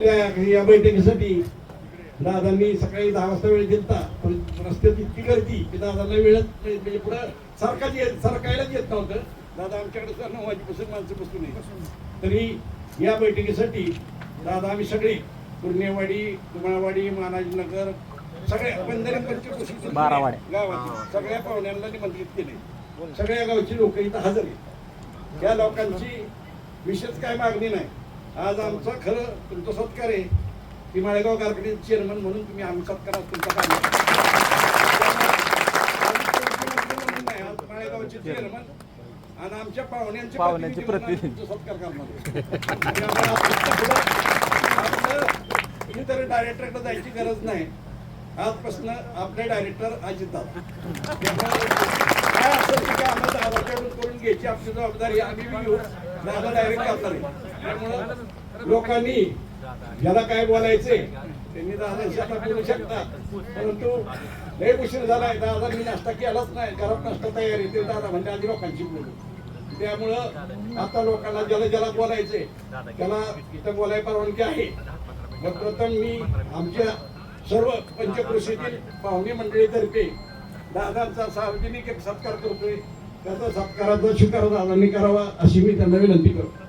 या बैठकीसाठी दादांनी सकाळी दहा वाजता वेळ दिलता पण रस्त्यात इतकी गर्दी की दादांना वेळच नाही. म्हणजे पुढं सारखाच येत सरकायलाच येत नव्हतं. दादा आमच्याकडे सर नऊ वाजेपासून माणसं बसून आहे तरी या बैठकीसाठी दादा आम्ही सगळे पूर्णेवाडी कुमाळवाडी महाराजनगर सगळ्या पंधरा पंचवीस बारावाड्या. गावाची सगळ्या पाहुण्यांना निमंत्रित केले सगळ्या गावची लोक इथं हजर आहेत. या लोकांची विशेष काय मागणी नाही. आज आमचा खरं तुमचा सत्कार आहे. की माळेगाव कारखान्याचे चेअरमन म्हणून तुम्ही आम्ही सत्कार तुमचा आज माळेगावचे चेअरमन आणि आमच्या पाहुण्यांचे पाहुण्यांचे प्रतिनिधी सत्कार करणार इतर डायरेक्टरकडे जायची गरज नाही. आजपासून आपले डायरेक्टर त्यामुळे काय असेल काय आम्हाला करून घ्यायची आपली जबाबदारी आम्ही घेऊ दादा डायरेक्ट करणार त्यामुळं लोकांनी ज्याला काय बोलायचे त्यांनी दादा आता बोलू शकतात. परंतु लय उशीर झालाय. दादा मी नाश्ता केलाच नाही. घरात नाश्ता तयार येते दादा म्हणजे आधी लोकांची बोलू. त्यामुळं आता लोकांना ज्याला ज्याला बोलायचे त्याला इथं बोलाय परवानगी आहे. मग प्रथम मी आमच्या सर्व पंचकृषीतील पाहुणे मंडळीतर्फे दादांचा सार्वजनिक एक सत्कार करतोय. त्याचा सत्काराचा शिकार दादांनी करावा अशी मी त्यांना विनंती करतो.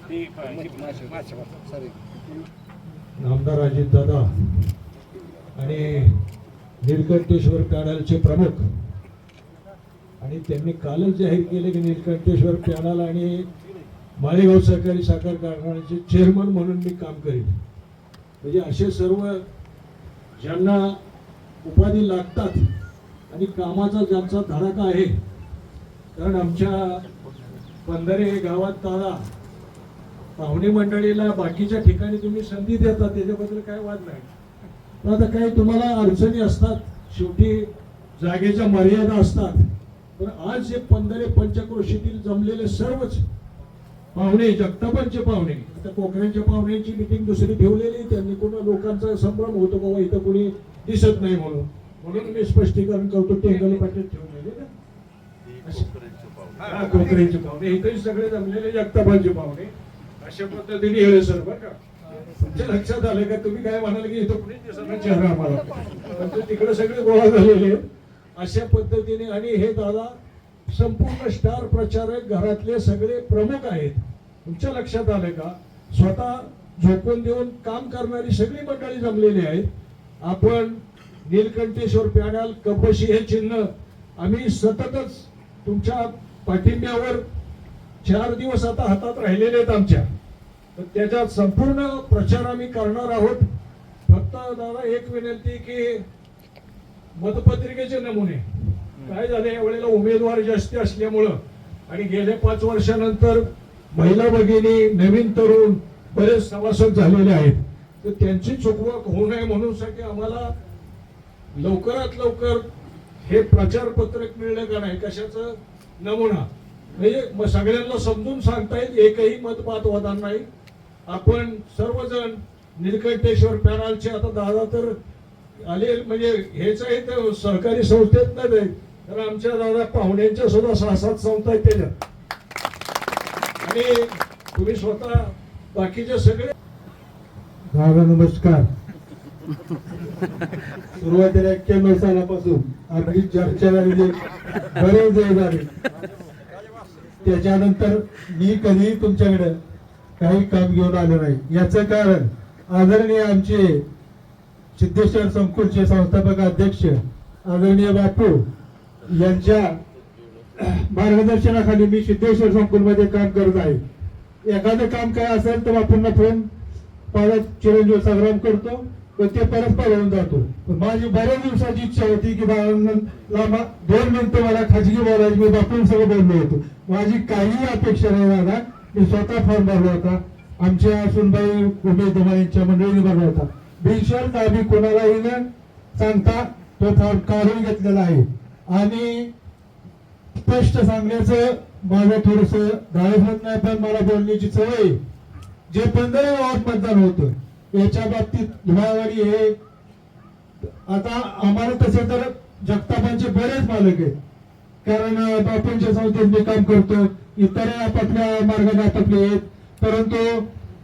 ती अजित दादा आणि निलकंठेश्वर पॅनलचे प्रमुख. आणि त्यांनी कालच जाहीर केले की निलकंठेश्वर पॅनल आणि माळेगाव सहकारी साखर कारखान्याचे चेअरमन म्हणून मी काम करीन. म्हणजे असे सर्व ज्यांना उपाधी लागतात आणि कामाचा ज्यांचा धडाका आहे कारण आमच्या पंधरे गावात तारा. पाहुणे मंडळीला बाकीच्या ठिकाणी तुम्ही संधी देता त्याच्याबद्दल काय वाद नाही. पण आता काही तुम्हाला अडचणी असतात शेवटी जागेच्या मर्यादा असतात. पण आज जे पंधरे पंचक्रोशीतील जमलेले सर्वच पाहुणे जगतापांचे पाहुणे. आता कोकणांच्या पाहुण्यांची मिटिंग दुसरी ठेवलेली त्यांनी कोणा लोकांचा संभ्रम होतो बाबा इथं कोणी दिसत नाही म्हणून. म्हणून मी स्पष्टीकरण करतो टेंगल पाटील ठेवलेले ना. हा, पाहुणे. इथे सगळे जमलेले जगतापांचे पाहुणे. अशा पद्धतीने हे सर बरं का. तुमच्या लक्षात आलं का? तुम्ही काय म्हणाल की इथं कुणी चेहरा आम्हाला. म्हणजे तिकडे सगळे गोळा झालेले. अशा पद्धतीने आणि हे दादा संपूर्ण स्टार प्रचारक घरातले सगळे प्रमुख आहेत. तुमच्या लक्षात आलं का? स्वतः झोपून देऊन काम करणारी सगळी मंडळी जमलेली आहेत. आपण नीलकंठेश्वर पॅनल कपशी हे चिन्ह आम्ही सततच तुमच्या पाठिंब्यावर चार दिवस आता हातात राहिलेले आहेत आमच्या. तर त्याच्यात संपूर्ण प्रचार आम्ही करणार आहोत. फक्त दादा एक विनंती की मतपत्रिकेचे नमुने काय झालं यावेळेला उमेदवार जास्त असल्यामुळं. आणि गेल्या पाच वर्षानंतर महिला भगिनी नवीन तरुण बरेच सभासद झालेले आहेत. तर त्यांची चुकवक होऊ नये म्हणून साठी आम्हाला लवकरात लवकर हे प्रचार पत्रक का नाही कशाचं नमुना. म्हणजे मग सगळ्यांना समजून सांगता येईल एकही मत होणार नाही. आपण सर्वजण निलकंठेश्वर पॅनलचे आता दादा तर आले म्हणजे हेच आहे तर सहकारी संस्थेत नाही तर आमच्या दादा पाहुण्यांच्या सुद्धा सहा सात संस्था आहेत आणि तुम्ही स्वतः बाकीचे सगळे दादा नमस्कार. सुरुवातीला एक्क्याण्णव सालापासून आपली चर्चा झालेली म्हणजे बरेच वेळ झाले त्याच्यानंतर मी कधीही तुमच्याकडे काही काम घेऊन आलो नाही. याचं कारण आदरणीय आमचे सिद्धेश्वर संकुलचे संस्थापक अध्यक्ष आदरणीय बापू यांच्या मार्गदर्शनाखाली मी सिद्धेश्वर संकुलमध्ये काम करत आहे. एखादं काम काय असेल तर आपण फोन परत चिरंजीव संग्राम करतो व ते परत पळवून जातो. पण माझी बऱ्याच दिवसाची इच्छा होती की दोन मिनिटं मला खाजगी बोलायची मी बापून सगळं बोललो होतो. माझी काही अपेक्षा नाही दादा मी स्वतः फॉर्म भरला होता. आमच्या सुनबाई उमेद यांच्या मंडळीने भरला होता. बिनशर्त आम्ही कोणालाही न सांगता तो फॉर्म काढून घेतलेला आहे. आणि स्पष्ट सांगण्याचं माझं थोडस धाडस नाही पण मला बोलण्याची सवय जे पंधरा गावात मतदान होतं याच्या बाबतीत धुळावाडी हे आता आम्हाला तसे तर जगतापांचे बरेच मालक आहेत. कारण बापूंच्या संस्थेत मी काम करतो इतर आपापल्या मार्गाने आपापले आहेत. परंतु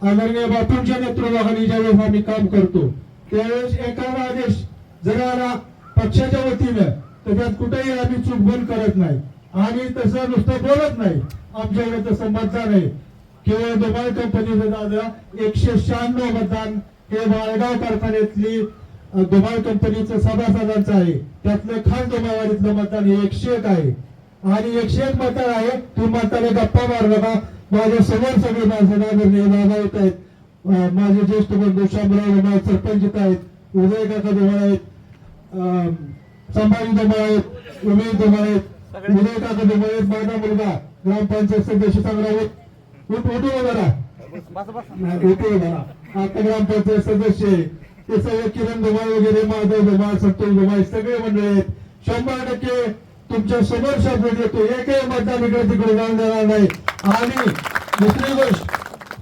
आदरणीय बापूंच्या नेतृत्वाखाली ज्यावेळेस आम्ही काम करतो त्यावेळेस एखादा आदेश जर आला पक्षाच्या वतीनं त्याच्यात कुठेही आम्ही चूक करत नाही. आणि तसं नुसतं बोलत नाही. आमच्याकडे तसं मतदान आहे. केवळ दुबाई कंपनीचं दादा एकशे शहाण्णव मतदान हे वाळगाव कारखान्यातली अ, कंपनीचं सभासदांचं आहे. त्यातलं खास दुबावारीतलं मतदान हे एकशे एक आहे. आणि एकशे एक मतदान आहे. तू मतदाने गप्पा मार नका. माझ्यासमोर सगळे माणसं नागरिक बाबा येत आहेत. माझे ज्येष्ठ बंधू शामराव सरपंच येत आहेत. उदय काका धुमाळ आहेत संभाजी धुमाळ आहेत. उमेश धुमाळ आहेत उदय काका धुमाळ आहेत. माझा मुलगा ग्रामपंचायत सदस्य संग्राम उठ उठू जरा. उठू जरा. आता ग्रामपंचायत सदस्य ते सगळे किरण धुमाळ वगैरे माधव धुमाळ संतोष धुमाळ सगळे मंडळी आहेत. शंभर टक्के तुमच्यासमोर शब्द देतो एकही मतदान इकडे तिकडे जाऊन देणार नाही. आणि दुसरी गोष्ट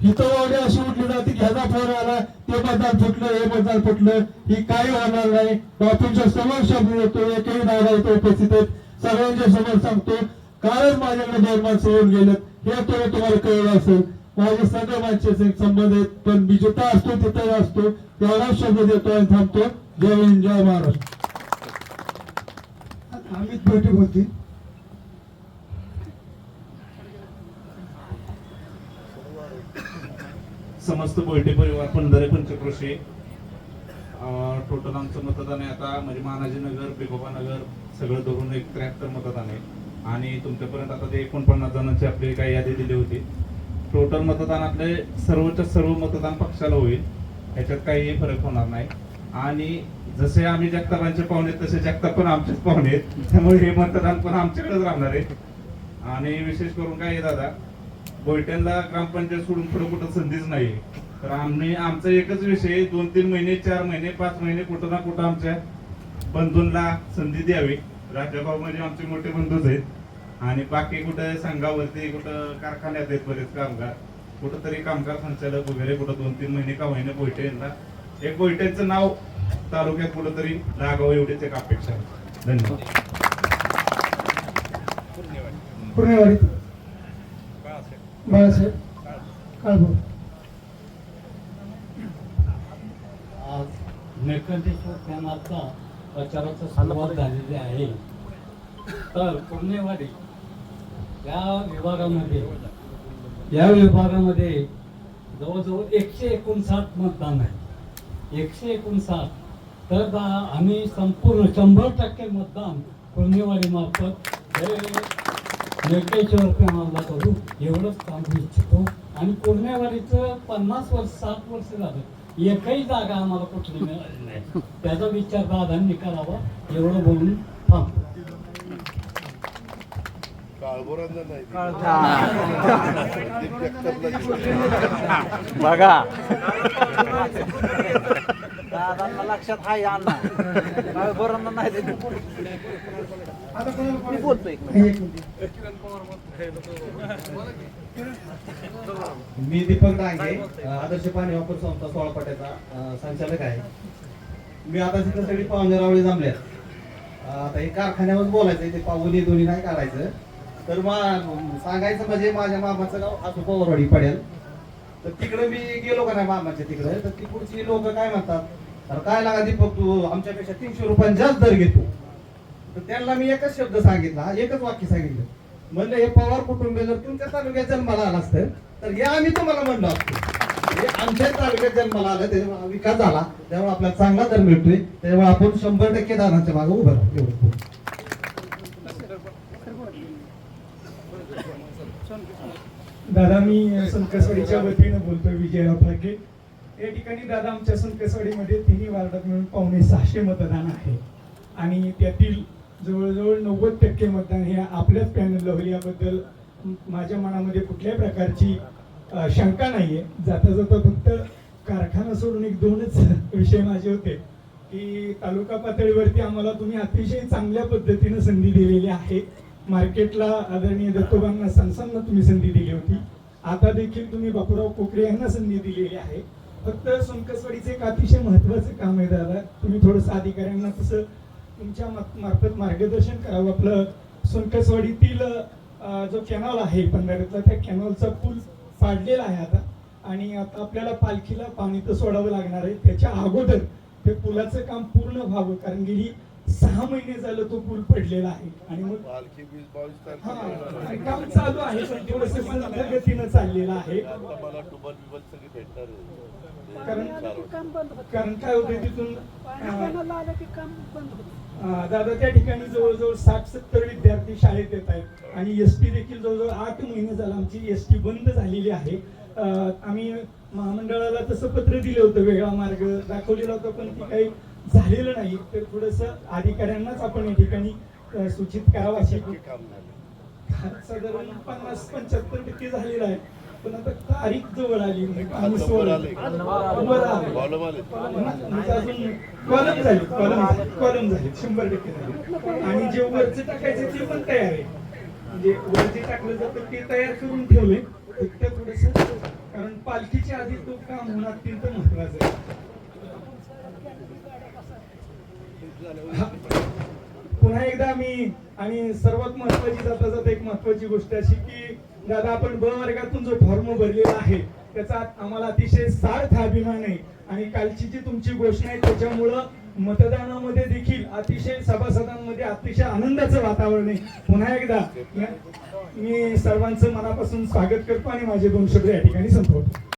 इथं वावडी अशी उठली जाते की ह्याचा फोन आला ते मतदान फुटलं हे मतदान फुटलं ही काही होणार नाही. बापूंच्या समोर शब्द येतो एकही दादा इथे उपस्थित आहेत सगळ्यांच्या समोर सांगतो कारण माझ्याकडे दोन माणसं येऊन गेलेत हे तुला तुम्हाला कळलं असेल. माझे सगळे माणसे संबंध आहेत पण मी जिथं असतो तिथं असतो तेवढाच शब्द देतो आणि थांबतो. जय हिंद जय महाराष्ट्र. अमित बैठक होती समस्त बोयटे परिवार पंधरे पंचक्रोशी टोटल आमचं मतदान आहे आता म्हणजे महाराजीनगर नगर नगर सगळं धरून एक त्र्याहत्तर मतदान आहे. आणि तुमच्यापर्यंत आता ते एकोणपन्नास जणांची आपली काही यादी दिली होती. टोटल मतदान आपले सर्वच्या सर्व मतदान पक्षाला होईल. याच्यात काही फरक होणार नाही. आणि जसे आम्ही जगतापांचे पाहुणे आहेत, तसे जगताप पण आमचेच पाहुणे आहेत. त्यामुळे हे मतदान पण आमच्याकडेच राहणार आहे. आणि विशेष करून काय दादा बोयट्यांना ग्रामपंचायत सोडून पुढे कुठं संधीच नाही. तर आम्ही आमचा एकच विषय दोन तीन महिने चार महिने पाच महिने कुठं ना कुठं आमच्या बंधूंना संधी द्यावी. राजाभाऊ म्हणजे आमचे मोठे बंधूच आहेत. आणि बाकी कुठं संघावरती कुठं कारखान्यात आहेत बरेच कामगार. कुठंतरी कामगार संचालक वगैरे कुठं दोन तीन महिने का महिने बैठे यांना. एक बैठ्यांचं नाव तालुक्यात कुठंतरी लागावं एवढीच एक अपेक्षा आहे. धन्यवाद. बाळासाहेब काळभोर आज निळकंठेश्वर ज्ञानाचा प्रचाराचा सुरुवात झालेली आहे. तर पुणेवाडी या विभागामध्ये या विभागामध्ये जवळजवळ एकशे एकोणसाठ मतदान आहे. एकशे एकोणसाठ. तर आम्ही संपूर्ण शंभर टक्के मतदान पुणेवाडी मार्फत हे निळकेश्वर प्रमाणाला करू एवढंच सांगू इच्छितो. आणि पुणेवाडीचं पन्नास वर्ष साठ वर्ष झालं. एकही जागा आम्हाला कुठली मिळाली नाही. त्याचा विचार दादांनी करावा एवढं बोलून थांबतो. काळभोरांना. बघा. दादांना लक्षात आहे अण्णा. बरोबर नाही मी बोलतो एक मी दीपक डांगे आदर्श पाणी वापर संस्था सोळापाट्याचा संचालक आहे. मी आता तिथं सगळी पाहुणेरावळी जमल्या आता हे कारखान्यावर बोलायचं ते पाहुणे दोन्ही नाही काढायचं. तर मग सांगायचं म्हणजे माझ्या मामाचं गाव असं पवारवाडी पडेल. तर तिकडे मी गेलो का नाही मामाच्या तिकडे? तर तिकडची लोक काय म्हणतात? तर काय लागा दीपक तू आमच्यापेक्षा तीनशे रुपयांनी जास्त दर घेतो. तर त्यांना मी एकच शब्द सांगितला एकच वाक्य सांगितलं. म्हणलं हे पवार कुटुंब जर तुमच्या तालुक्यात जन्माला आला असतं तर हे आम्ही तुम्हाला म्हणलो असतो. हे आमच्या तालुक्यात जन्माला आलं त्याच्यामुळे विकास झाला त्यामुळे आपल्याला चांगला दर मिळतोय त्यामुळे आपण शंभर टक्के दानाच्या मागे उभं राहतो दादा मी संकसवाडीच्या वतीनं बोलतोय विजयराव फाके या ठिकाणी दादा आमच्या संकसवाडीमध्ये तिन्ही वार्डात मिळून पावणे सहाशे मतदान आहे. आणि त्यातील जवळजवळ नव्वद टक्के मतदान हे आपल्याच पॅनलला होईल. याबद्दल माझ्या मनामध्ये कुठल्याही प्रकारची शंका शंका नाहीये. जाता जाता फक्त कारखाना सोडून एक दोनच विषय माझे होते की तालुका पातळीवरती आम्हाला तुम्ही अतिशय चांगल्या पद्धतीनं संधी दिलेली आहे. मार्केटला आदरणीय दत्तोबांना संसांना तुम्ही संधी दिली होती. आता देखील तुम्ही बापूराव कोकरे यांना संधी दिलेली आहे. फक्त सोनकसवाडीचं एक अतिशय महत्वाचं काम आहे दादा. तुम्ही थोडंसं अधिकाऱ्यांना तसं तुमच्या मार्फत मार्गदर्शन करावं आपलं सोनकसवाडीतील जो कॅनॉल आहे पंढरीतला त्या कॅनॉलचा पूल पाडलेला आहे आता. आणि आता आपल्याला पालखीला पाणी तर सोडावं लागणार आहे. त्याच्या अगोदर ते पुलाचं काम पूर्ण व्हावं कारण गेली सहा महिने झालं तो पूल पडलेला आहे. आणि मग हा आणि काम चालू आहे पण थोडस गतीनं चाललेलं आहे. आता मला टुबल बिबल सगळी भेटणार आहे. कारण काय होते तिथून अं, दादा त्या ठिकाणी जवळजवळ साठ सत्तर विद्यार्थी शाळेत येत आहेत. आणि एस टी देखील जवळजवळ आठ महिने झाला आमची एस टी बंद झालेली आहे. अं, आम्ही महामंडळाला तसं पत्र दिलं होतं वेगळा मार्ग दाखवलेला होता पण ती काही झालेलं नाही तर थोडस अधिकाऱ्यांनाच आपण या ठिकाणी सूचित करावं अशी झालं. साधारण पन्नास पंच्याहत्तर टक्के झालेलं आहे. पण आता तारीख जवळ आली कॉलम झाली कॉलम कॉलम झाली. शंभर टक्के झाली. आणि जे वरचं टाकायचं ते पण तयार आहे. म्हणजे वर जे टाकलं जातं ते तयार करून ठेवले फक्त थोडस कारण पालखीच्या आधी तो काम होणं अत्यंत महत्वाचं आहे हा. पुन्हा एकदा मी आणि सर्वात महत्वाची जाता जाता एक महत्वाची गोष्ट अशी की दादा आपण ब वर्गातून जो फॉर्म भरलेला आहे त्याचा आम्हाला अतिशय सार्थ अभिमान आहे. आणि कालची जी तुमची घोषणा आहे त्याच्यामुळं मतदानामध्ये देखील अतिशय सभासदांमध्ये अतिशय आनंदाचं वातावरण आहे. पुन्हा एकदा मी सर्वांचं मनापासून स्वागत करतो आणि माझे दोन शब्द या ठिकाणी संपवतो.